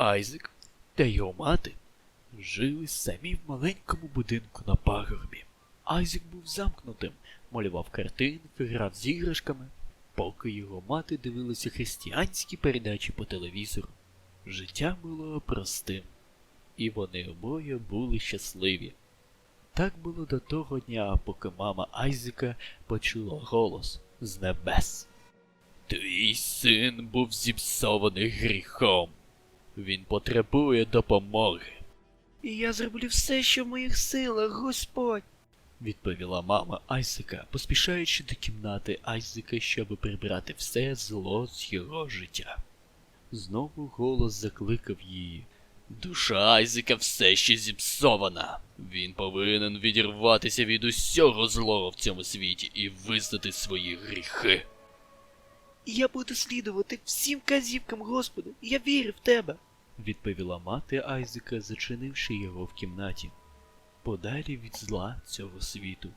Айзек та його мати жили самі в маленькому будинку на пагорбі. Айзек був замкнутим, малював картини, грав з іграшками, поки його мати дивилася християнські передачі по телевізору. Життя було простим, і вони обоє були щасливі. Так було до того дня, поки мама Айзека почула голос з небес. Твій син був зіпсований гріхом. Він потребує допомоги. І я зроблю все, що в моїх силах, Господь, відповіла мама Айзека, поспішаючи до кімнати Айзека, щоб прибрати все зло з його життя. Знову голос закликав її. Душа Айзека все ще зіпсована. Він повинен відірватися від усього злого в цьому світі і визнати свої гріхи. Я буду слідувати всім казівкам, Господи, я вірю в тебе. Відповіла мати Айзека, зачинивши його в кімнаті, подалі від зла цього світу.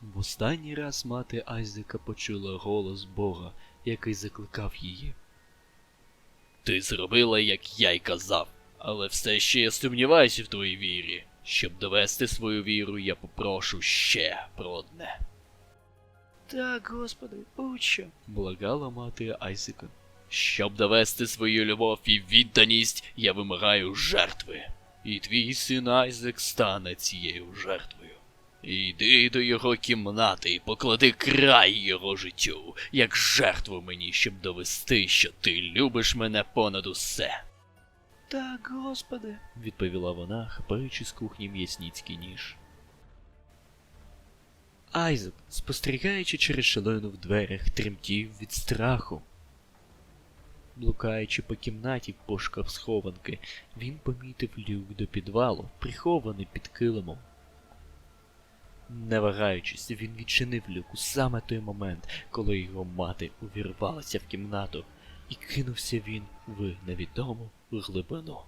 В останній раз мати Айзека почула голос Бога, який закликав її. Ти зробила, як я й казав, але все ще я сумніваюся в твоїй вірі. Щоб довести свою віру, я попрошу ще про одне. Так, Господи, будь-що. Благала мати Айзека. Щоб довести свою любов і відданість, я вимагаю жертви. І твій син Айзек стане цією жертвою. Йди до його кімнати і поклади край його життю, як жертву мені, щоб довести, що ти любиш мене понад усе. Так, Господи. відповіла вона, хапаючи з кухні м'ясніцький ніж. Айзек, спостерігаючи через шалину в дверях, тремтів від страху. Блукаючи по кімнаті в пошуках схованки, він помітив люк до підвалу, прихований під килимом. Не вагаючись, він відчинив люк у саме той момент, коли його мати увірвалася в кімнату, і кинувся він в невідому глибину.